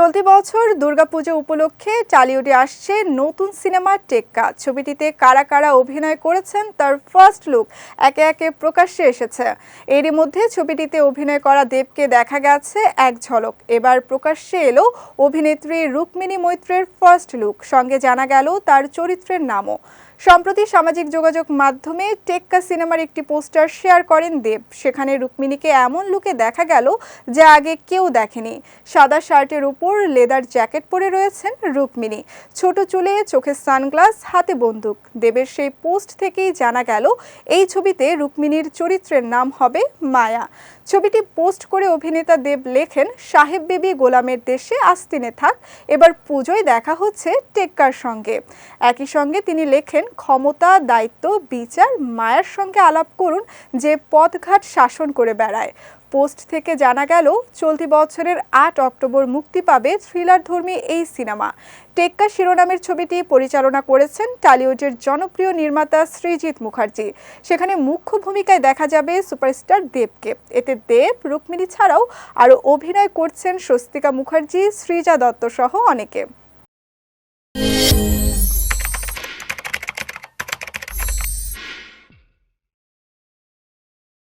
চলতি বছর দুর্গাপুজো উপলক্ষে টালিউডে আসছে নতুন সিনেমা টেক্কা। ছবিটিতে কারা কারা অভিনয় করেছেন তার ফার্স্ট লুক একে একে প্রকাশ্যে এসেছে। এরই মধ্যে ছবিটিতে অভিনয় করা দেবকে দেখা গেছে এক ঝলক। এবার প্রকাশ্যে এলো অভিনেত্রী রুক্মিণী মৈত্রের ফার্স্ট লুক সঙ্গে জানা গেল তার চরিত্রের নামও। সম্প্রতি সামাজিক যোগাযোগ মাধ্যমে টেক্কা সিনেমার একটি পোস্টার শেয়ার করেন দেব। সেখানে রুক্মিণীকে এমন লুকে দেখা গেল যা আগে কেউ দেখেনি। সাদা শার্টের উপর লেদার জ্যাকেট পরে রয়েছেন রুক্মিণী। ছোট চুলে চোখে সানগ্লাস, হাতে বন্দুক। দেবের সেই পোস্ট থেকেই জানা গেল, এই ছবিতে রুক্মিণীর চরিত্রের নাম হবে মায়া। ছবিটি পোস্ট করে অভিনেতা দেব লেখেন, সাহেব বেবি গোলামের দেশে আস্তিনে থাক, এবার পুজোয় দেখা হচ্ছে টেক্কার সঙ্গে। একই সঙ্গে তিনি লেখেন ক্ষমতা, দায়িত্ব, বিচার, মায়ের সঙ্গে আলাপ করুন যে পথঘাট শাসন করে বেড়ায়। পোস্ট থেকে জানা গেল, চলতি বছরের আট অক্টোবর মুক্তি পাবে থ্রিলার ধর্মী এই সিনেমা। টেক্কা শিরোনামের ছবিটি পরিচালনা করেছেন টালিউডের জনপ্রিয় নির্মাতা শ্রীজিৎ মুখার্জি। সেখানে মুখ্য ভূমিকায় দেখা যাবে সুপারস্টার দেবকে। এতে দেব, রুক্মিণী ছাড়াও আরও অভিনয় করছেন স্বস্তিকা মুখার্জি, সৃজা দত্ত সহ অনেকে।